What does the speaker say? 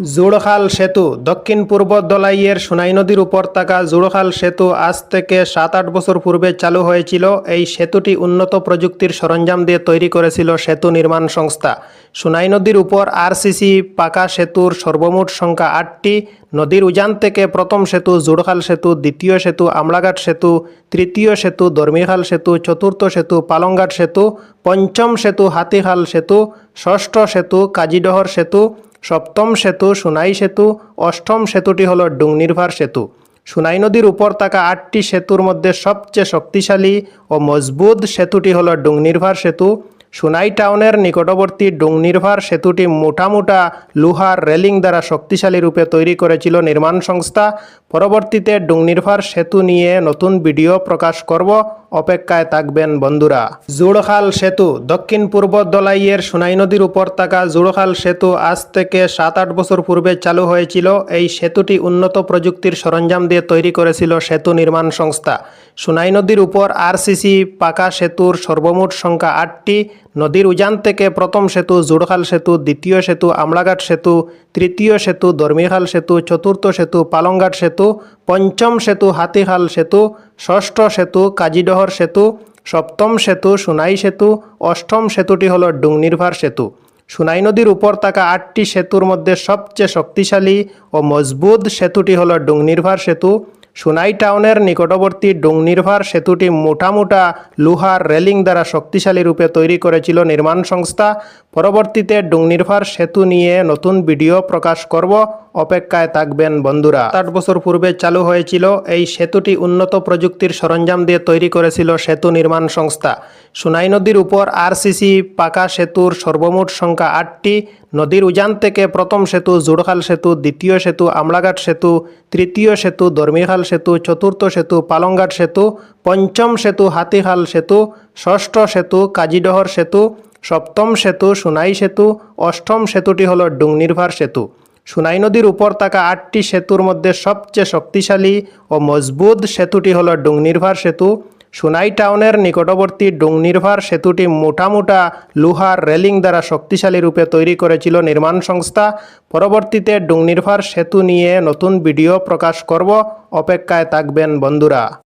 জুড়খাল সেতু দক্ষিণ পূর্ব দলাইয়ের সোনাই নদীর উপর থাকা জুড়খাল সেতু আজ থেকে সাত আট বছর পূর্বে চালু হয়েছিল। এই সেতুটি উন্নত প্রযুক্তির সরঞ্জাম দিয়ে তৈরি করেছিল সেতু নির্মাণ সংস্থা। সোনাই নদীর উপর আরসিসি পাকা সেতুর সর্বমোট সংখ্যা আটটি। নদীর উজান থেকে প্রথম সেতু জুড়খাল সেতু, দ্বিতীয় সেতু আমলাঘাট সেতু, তৃতীয় সেতু দর্মিখাল সেতু, চতুর্থ সেতু পালংঘাট সেতু, পঞ্চম সেতু হাতিখাল সেতু, ষষ্ঠ সেতু কাজীডহর সেতু সপ্তম সেতু, সুনাই সেতু, অষ্টম সেতুটি হলো ডুংনির্ভার সেতু। সুনাই নদীর উপর থাকা আটটি সেতুর মধ্যে সবচেয়ে শক্তিশালী ও মজবুত সেতুটি হলো ডুংনির্ভার সেতু। সুনাই টাউনের নিকটবর্তী ডুংনির্ভার সেতুটি মোটা মোটা লোহার রেলিং দ্বারা শক্তিশালী রূপে তৈরি করেছিল নির্মাণ সংস্থা। পরবর্তীতে ডুংনির্ভার সেতু নিয়ে নতুন ভিডিও প্রকাশ করব। অপেক্ষায় থাকবেন বন্ধুরা। জুড়খাল সেতু দক্ষিণ পূর্ব দলাইয়ের সোনাই নদীর উপর থাকা জুড়খাল সেতু আজ থেকে সাত আট বছর পূর্বে চালু হয়েছিল। এই সেতুটি উন্নত প্রযুক্তির সরঞ্জাম দিয়ে তৈরি করেছিল সেতু নির্মাণ সংস্থা। সোনাই নদীর উপর আরসিসি পাকা সেতুর সর্বমোট সংখ্যা আটটি। নদীর উজান থেকে প্রথম সেতু জুড়খাল সেতু, দ্বিতীয় সেতু আমলাঘাট সেতু, তৃতীয় সেতু দর্মিখাল সেতু, চতুর্থ সেতু পালংঘাট সেতু, পঞ্চম সেতু হাতিখাল সেতু ষষ্ঠ সেতু, কাজীডহর সেতু, সপ্তম সেতু, সুনাই সেতু, অষ্টম সেতুটি হলো ডুংনির্ভার সেতু। সুনাই নদীর উপর থাকা আটটি সেতুর মধ্যে সবচেয়ে শক্তিশালী ও মজবুত সেতুটি হলো ডুংনির্ভার সেতু। সুনাই টাউনের নিকটবর্তী ডুংনির্ভার সেতুটি মোটা মোটা লোহার রেলিং দ্বারা শক্তিশালী রূপে তৈরি করেছিল নির্মাণ সংস্থা। পরবর্তীতে ডুংনির্ভার সেতু নিয়ে নতুন ভিডিও প্রকাশ করব। অপেক্ষায় থাকবেন বন্ধুরা। আট বছর পূর্বে চালু হয়েছিল এই সেতুটি উন্নত প্রযুক্তির সরঞ্জাম দিয়ে তৈরি করেছিল সেতু নির্মাণ সংস্থা। সুনাই নদীর উপর আরসিসি পাকা সেতুর সর্বমোট সংখ্যা আটটি। নদীর উজান থেকে প্রথম সেতু জুড়খাল সেতু, দ্বিতীয় সেতু আমলাঘাট সেতু, তৃতীয় সেতু দর্মিখাল সেতু, চতুর্থ সেতু পালংঘাট সেতু, পঞ্চম সেতু হাতিহাল সেতু, ষষ্ঠ সেতু, কাজীডহর সেতু, সপ্তম সেতু, সুনাই সেতু, অষ্টম সেতুটি হলো ডুংনির্ভার সেতু। সুনাই নদীর উপর থাকা আটটি সেতুর মধ্যে সবচেয়ে শক্তিশালী ও মজবুত সেতুটি হলো ডুংনির্ভার সেতু। সুনাই টাউনের নিকটবর্তী ডুংনির্ভার সেতুটি মোটা মোটা লোহার রেলিং দ্বারা শক্তিশালী রূপে তৈরি করেছিল নির্মাণ সংস্থা। পরবর্তীতে ডুংনির্ভার সেতু নিয়ে নতুন ভিডিও প্রকাশ করব। অপেক্ষায় থাকবেন বন্ধুরা।